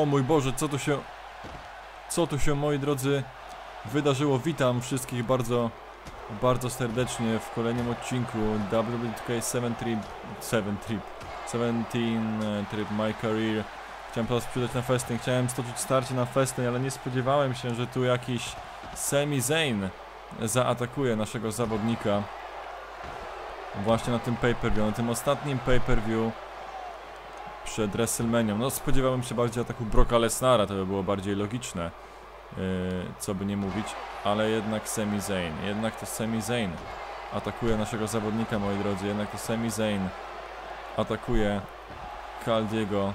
O mój Boże, co tu się... Co tu się, moi drodzy, wydarzyło? Witam wszystkich bardzo, bardzo serdecznie w kolejnym odcinku WWE 7 Trip... 7 Trip... 17 e, Trip My Career. Chciałem teraz przydać na festyn, chciałem stoczyć starcie na festyn, ale nie spodziewałem się, że tu jakiś Sami Zayn zaatakuje naszego zawodnika. Właśnie na tym pay-per-view, na tym ostatnim pay-per-view przed WrestleMania. No spodziewałem się bardziej ataku Brocka Lesnara, to by było bardziej logiczne, yy, co by nie mówić, ale jednak Sami Zayn, jednak to Sami Zayn atakuje naszego zawodnika, moi drodzy, jednak to Sami Zayn atakuje Caldiego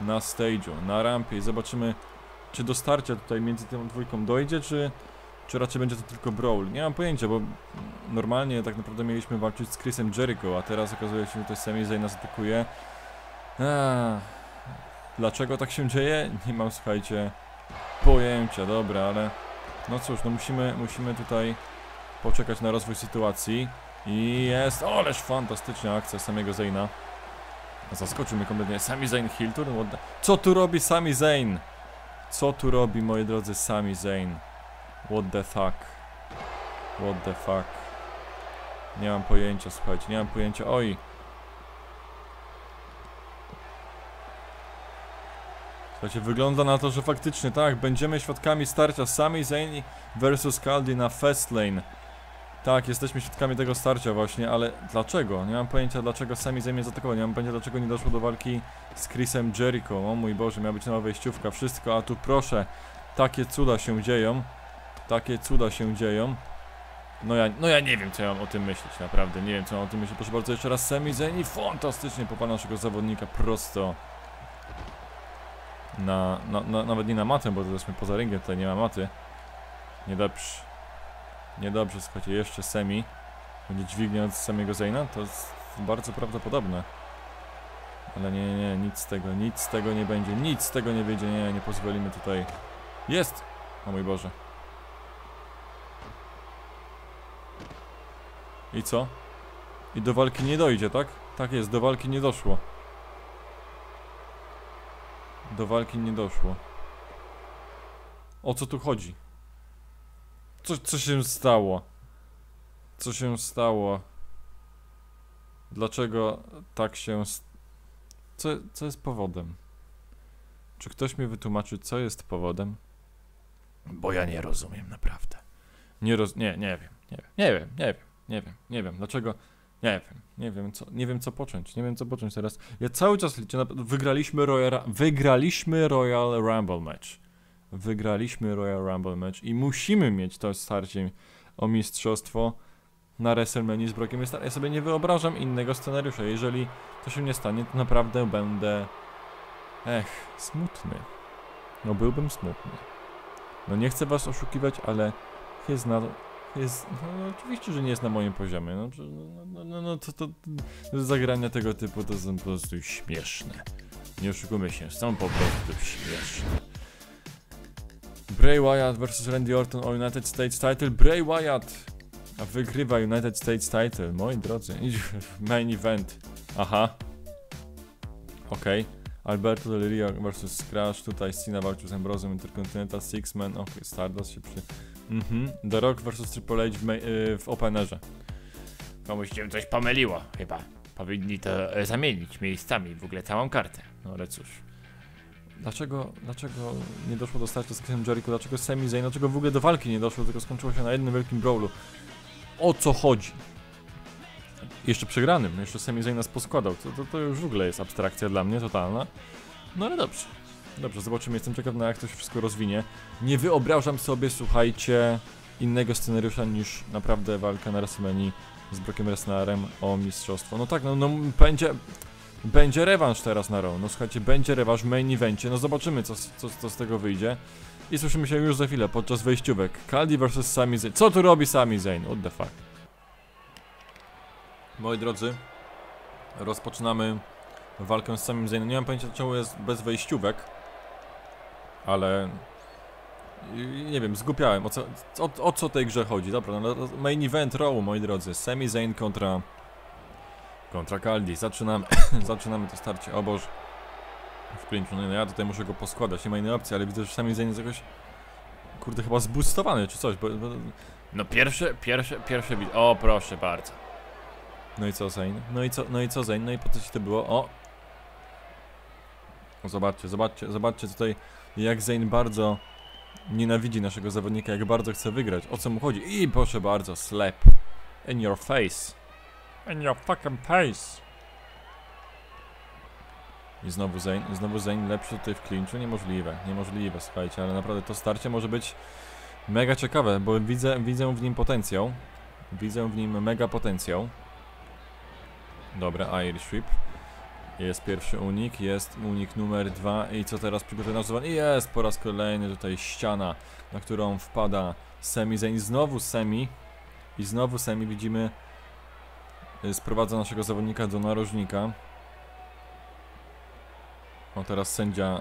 na stage'u, na rampie i zobaczymy, czy do starcia tutaj między tą dwójką dojdzie, czy, czy raczej będzie to tylko brawl. Nie mam pojęcia, bo normalnie tak naprawdę mieliśmy walczyć z Chrisem Jericho, a teraz okazuje się, że to Sami Zayn nas atakuje. Ach, dlaczego tak się dzieje? Nie mam, słuchajcie, pojęcia, dobra, ale no cóż, no musimy, musimy tutaj poczekać na rozwój sytuacji. I jest, oleż fantastyczna akcja samego Zayna. Zaskoczył mnie kompletnie. Sami Zayn? What the- Co tu robi Sami Zayn? Co tu robi, moi drodzy, Sami Zayn? What the fuck? What the fuck? Nie mam pojęcia, słuchajcie, nie mam pojęcia. Oj! Słuchajcie, wygląda na to, że faktycznie tak, będziemy świadkami starcia Sami Zayn versus Caldi na Fastlane. Tak, jesteśmy świadkami tego starcia właśnie, ale dlaczego? Nie mam pojęcia dlaczego Sami Zayn mnie zaatakował, nie mam pojęcia dlaczego nie doszło do walki z Chrisem Jericho. O mój Boże, miała być nowa wejściówka, wszystko, a tu proszę, takie cuda się dzieją. Takie cuda się dzieją. No ja, no ja nie wiem co ja mam o tym myśleć, naprawdę, nie wiem co mam o tym myśleć. Proszę bardzo, jeszcze raz Sami Zayn i fantastycznie popala naszego zawodnika prosto na, na, na, nawet nie na matę, bo jesteśmy poza ringiem, tutaj nie ma maty. Niedobrze. Niedobrze, słuchajcie, jeszcze semi. Będzie dźwignia od samego Zayna? To jest bardzo prawdopodobne. Ale nie, nie, nic z tego, nic z tego nie będzie, nic z tego nie wyjdzie, nie, nie pozwolimy tutaj. Jest! O mój Boże. I co? I do walki nie dojdzie, tak? Tak jest, do walki nie doszło. Do walki nie doszło. O co tu chodzi? Co, co się stało? Co się stało? Dlaczego tak się... Co, co jest powodem? Czy ktoś mi wytłumaczy, co jest powodem? Bo ja nie rozumiem, naprawdę. Nie roz... Nie, nie wiem, nie wiem, nie wiem, nie wiem, nie wiem, nie wiem, dlaczego... Nie wiem, nie wiem co, nie wiem co począć, nie wiem co począć teraz. Ja cały czas liczę na... Wygraliśmy Royal... Wygraliśmy Royal Rumble match wygraliśmy Royal Rumble match i musimy mieć to starcie o mistrzostwo na WrestleMania z Brockiem. Ja sobie nie wyobrażam innego scenariusza. Jeżeli to się nie stanie, to naprawdę będę... Ech, smutny. No byłbym smutny. No nie chcę was oszukiwać, ale jest na... Jest, no, oczywiście, że nie jest na moim poziomie. No, że- no, no, no, no to, to, to zagrania tego typu to są po prostu śmieszne. Nie oszukujmy się, są po prostu śmieszne. Bray Wyatt vs Randy Orton o United States Title. Bray Wyatt wygrywa United States Title. Moi drodzy, main event. Aha. Okej. Alberto Del Rio vs Crash. Tutaj Cena walczył z Ambrosem Intercontinental Six Man. Okej, Stardust się przy... Mhm. The Rock vs Triple H w, y, w Openerze. Komuś się coś pomyliło chyba. Powinni to e, zamienić miejscami w ogóle całą kartę. No ale cóż. Dlaczego, dlaczego nie doszło do starcia z Chrisem Jericho? Dlaczego Sami Zayn? Dlaczego w ogóle do walki nie doszło, tylko skończyło się na jednym wielkim brawlu? O co chodzi? Jeszcze przegranym, jeszcze Sami Zayn nas poskładał. To, to, to już w ogóle jest abstrakcja dla mnie totalna. No ale dobrze. Dobrze, zobaczymy. Jestem ciekaw na jak to się wszystko rozwinie. Nie wyobrażam sobie, słuchajcie, innego scenariusza niż naprawdę walka na WrestleMania z Brockiem Lesnarem o mistrzostwo. No tak, no, no będzie... Będzie rewanż teraz na Raw. No słuchajcie, będzie rewanż w main evencie. No zobaczymy, co, co, co z tego wyjdzie. I słyszymy się już za chwilę, podczas wejściówek. Caldi vs Sami Zayn. Co tu robi Sami Zayn? What the fuck? Moi drodzy, rozpoczynamy walkę z Samim Zaynem. Nie mam pojęcia, czemu jest bez wejściówek. Ale... Nie wiem, zgupiałem. O co, o, o co tej grze chodzi? Dobra, no, no, main event Raw, moi drodzy. Sami Zayn kontra... Kontra Caldi. Zaczynamy, zaczynamy to starcie. O w clinchu. No ja tutaj muszę go poskładać, nie ma innej opcji, ale widzę, że Sami Zayn jest jakoś kurde chyba zboostowany czy coś, bo, bo... No pierwsze, pierwsze, pierwsze. O, proszę bardzo. No i co Zayn? No i co, no i co Zayn? No i po co ci to było? O! Zobaczcie, zobaczcie, zobaczcie tutaj jak Zayn bardzo nienawidzi naszego zawodnika, jak bardzo chce wygrać. O co mu chodzi? I proszę bardzo, slap. In your face. In your fucking face. I znowu Zayn, znowu Zayn lepszy tutaj w clinchu? Niemożliwe, niemożliwe, słuchajcie, ale naprawdę to starcie może być mega ciekawe, bo widzę, widzę w nim potencjał. Widzę w nim mega potencjał. Dobra, Irish Whip. Jest pierwszy unik, jest unik numer dwa i co teraz przygotowany nazywanie? Jest po raz kolejny tutaj ściana, na którą wpada Semi Zayn. Znowu Semi i znowu Semi widzimy y, sprowadza naszego zawodnika do narożnika. O teraz sędzia,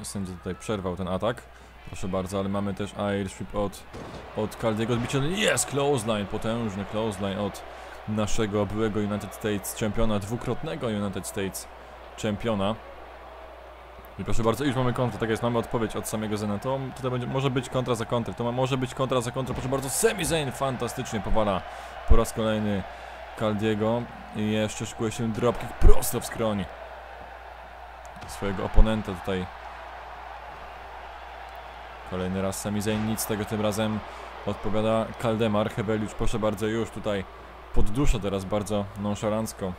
y, sędzia tutaj przerwał ten atak. Proszę bardzo, ale mamy też Whip od, od Caldiego odbicie. Jest clothesline, potężny clothesline od naszego byłego United States czempiona, dwukrotnego United States czempiona. I proszę bardzo, już mamy kontrę, tak jest, mamy odpowiedź od samego Zena. To tutaj będzie, może być kontra za kontrę, to ma, może być kontra za kontrę, proszę bardzo, Semi Zayn fantastycznie powala po raz kolejny Caldiego i jeszcze szykuje się dropkick prosto w skroń swojego oponenta tutaj. Kolejny raz Sami Zayn, nic z tego tym razem odpowiada Kaldemar, Hebeliusz, proszę bardzo, już tutaj poddusza teraz bardzo nonszalancko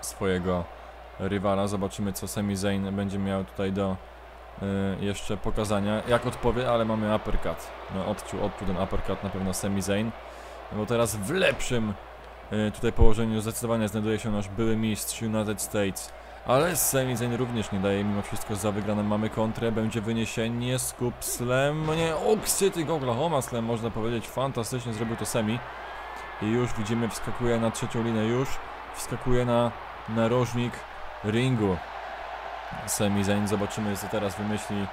swojego rywala. Zobaczymy co Sami Zayn będzie miał tutaj do y, jeszcze pokazania. Jak odpowie, ale mamy uppercut. No odczuł, odczuł ten uppercut na pewno Sami Zayn. Bo teraz w lepszym y, tutaj położeniu zdecydowanie znajduje się nasz były mistrz United States. Ale Sami Zayn również nie daje mimo wszystko za wygraną. Mamy kontrę, będzie wyniesienie, skup slam, no nie, Oxyty Oklahoma slam można powiedzieć. Fantastycznie zrobił to Semi. I już widzimy, wskakuje na trzecią linę, już wskakuje na narożnik ringu. Semi Zayn, zobaczymy co teraz wymyśli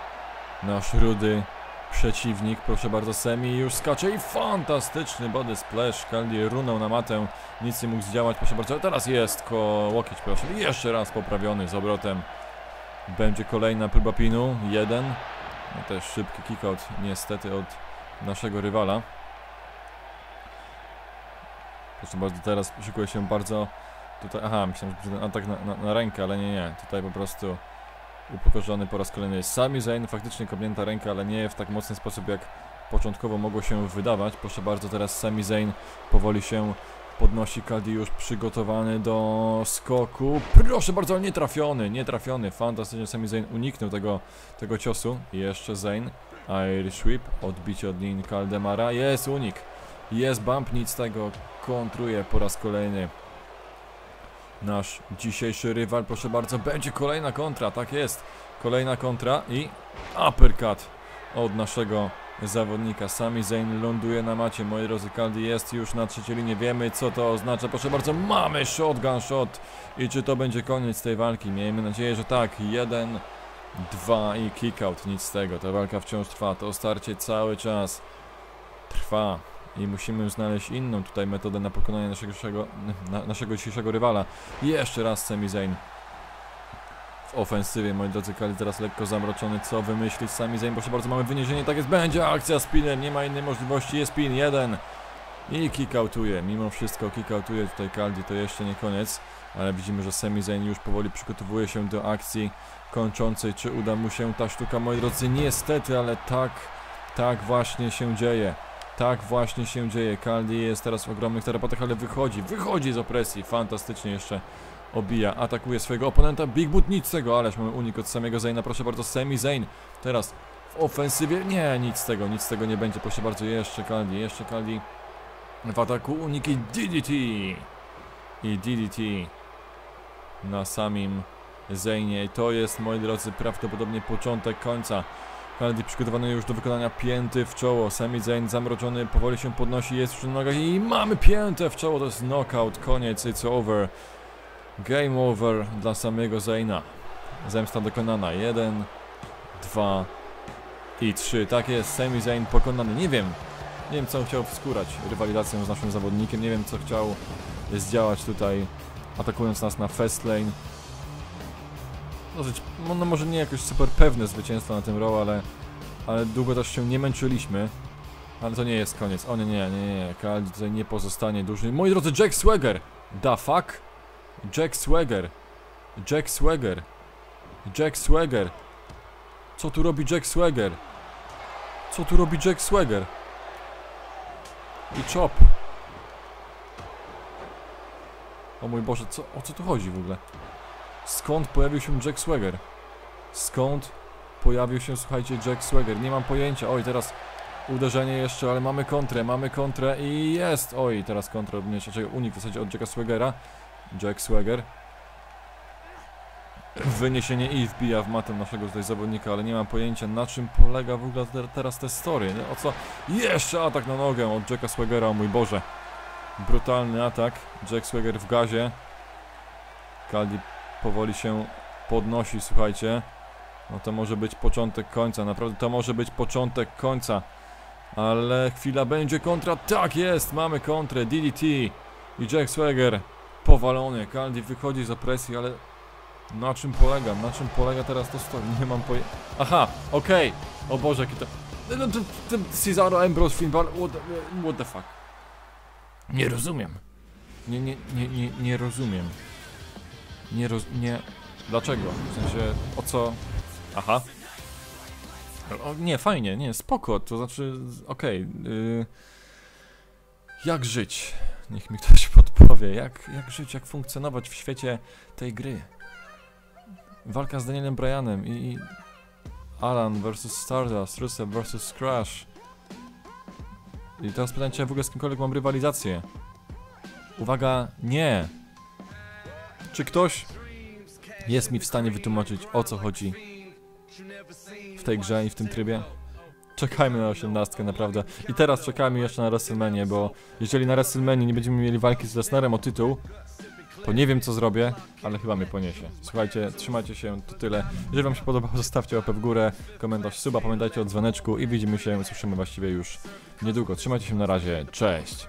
nasz rudy przeciwnik. Proszę bardzo, Semi już skacze i fantastyczny body splash. Kaldi runął na matę, nic nie mógł zdziałać. Proszę bardzo, teraz jest ko łokieć, proszę. Jeszcze raz poprawiony z obrotem. Będzie kolejna próba pinu, jeden. No też szybki kickout niestety od naszego rywala. Proszę bardzo, teraz szykuje się bardzo tutaj, aha, myślałem, że ten atak na, na, na, rękę, ale nie, nie, tutaj po prostu upokorzony po raz kolejny jest Sami Zayn, faktycznie kopnięta ręka, ale nie w tak mocny sposób jak początkowo mogło się wydawać. Proszę bardzo, teraz Sami Zayn powoli się podnosi, Kaldi już przygotowany do skoku. Proszę bardzo, ale nie trafiony, nie trafiony, fantastycznie Sami Zayn uniknął tego, tego ciosu. Jeszcze Zayn, Irish Whip, odbicie od lin Kaldemara, jest unik. Jest bump, nic tego, kontruje po raz kolejny nasz dzisiejszy rywal. Proszę bardzo, będzie kolejna kontra, tak jest. Kolejna kontra i uppercut od naszego zawodnika. Sami Zayn ląduje na macie. Moi drodzy, Kaldi jest już na trzeciej linie. Wiemy co to oznacza. Proszę bardzo, mamy shotgun shot. I czy to będzie koniec tej walki? Miejmy nadzieję, że tak. Jeden, dwa i kick out. Nic z tego. Ta walka wciąż trwa. To starcie cały czas trwa i musimy znaleźć inną tutaj metodę na pokonanie naszego, na, naszego dzisiejszego rywala. Jeszcze raz Sami Zayn. W ofensywie, moi drodzy, Kali teraz lekko zamroczony, co wymyślić Sami Zayn, proszę bardzo, mamy wyniesienie, tak jest, będzie akcja spinem, nie ma innej możliwości, jest pin, jeden. I kickoutuje, mimo wszystko kickoutuje tutaj Kaldi, to jeszcze nie koniec, ale widzimy, że Sami Zayn już powoli przygotowuje się do akcji kończącej, czy uda mu się ta sztuka, moi drodzy, niestety, ale tak, tak właśnie się dzieje. Tak właśnie się dzieje. Kaldi jest teraz w ogromnych tarapatach, ale wychodzi, wychodzi z opresji. Fantastycznie jeszcze obija, atakuje swojego oponenta. Big Boot nic z tego, ależ mamy unik od samego Zayna. Proszę bardzo, Semi Zayn teraz w ofensywie. Nie, nic z tego, nic z tego nie będzie. Proszę bardzo, jeszcze Kaldi, jeszcze Kaldi w ataku. Uniki DDT i DDT na samym Zaynie. I to jest, moi drodzy, prawdopodobnie początek końca. Kaldi przygotowany już do wykonania pięty w czoło. Sami Zayn zamroczony powoli się podnosi, jest przy nogach i mamy piętę w czoło. To jest knockout, koniec, it's over. Game over dla samego Zayna. Zemsta dokonana. Jeden, dwa i trzy. Tak jest, Sami Zayn pokonany. Nie wiem, nie wiem co chciał wskórać rywalizacją z naszym zawodnikiem. Nie wiem co chciał zdziałać tutaj atakując nas na fast lane. Dosyć, no no może nie jakoś super pewne zwycięstwo na tym row, ale, ale długo też się nie męczyliśmy. Ale to nie jest koniec. O nie, nie, nie, nie. Kaldi tutaj nie pozostanie duży. Moi drodzy, Jack Swagger! Da fuck? Jack Swagger. Jack Swagger. Jack Swagger. Co tu robi Jack Swagger? Co tu robi Jack Swagger? I chop. O mój Boże, co, o co tu chodzi w ogóle? Skąd pojawił się Jack Swagger? Skąd pojawił się, słuchajcie, Jack Swagger? Nie mam pojęcia. Oj, teraz uderzenie jeszcze, ale mamy kontrę, mamy kontrę i jest! Oj, teraz kontra również, znaczy unik w zasadzie od Jacka Swaggera. Jack Swagger. Wyniesienie i wbija w matę naszego tutaj zawodnika, ale nie mam pojęcia na czym polega w ogóle te, teraz te story, nie? O co? Jeszcze atak na nogę od Jacka Swaggera, o mój Boże. Brutalny atak, Jack Swagger w gazie. Kaldi powoli się podnosi, słuchajcie. No to może być początek końca, naprawdę to może być początek końca. Ale chwila będzie kontra, tak jest, mamy kontrę, DDT i Jack Swagger powalony, Kaldi wychodzi z opresji, ale na czym polega, na czym polega teraz to story, nie mam pojęcia. Aha, okej, o Boże, jaki to... No to, to Cesaro Ambrose Finn Balor, what what the fuck. Nie rozumiem. Nie, nie, nie, nie, nie rozumiem. Nie roz... nie... Dlaczego? W sensie, o co... Aha. O, nie, fajnie, nie, spoko, to znaczy, okej. y, jak żyć? Niech mi ktoś podpowie, jak, jak żyć, jak funkcjonować w świecie tej gry. Walka z Danielem Bryanem i Alan vs Stardust, Rusev vs Crash. I teraz pytanie, czy ja w ogóle z kimkolwiek mam rywalizację. Uwaga, nie! Czy ktoś jest mi w stanie wytłumaczyć o co chodzi w tej grze i w tym trybie? Czekajmy na osiemnastkę naprawdę. I teraz czekajmy jeszcze na WrestleMania, bo jeżeli na WrestleMania nie będziemy mieli walki z Lesnarem o tytuł, to nie wiem co zrobię, ale chyba mnie poniesie. Słuchajcie, trzymajcie się, to tyle. Jeżeli wam się podobało, zostawcie łapę w górę, komentarz, suba, pamiętajcie o dzwoneczku i widzimy się, słyszymy właściwie już niedługo. Trzymajcie się na razie, cześć!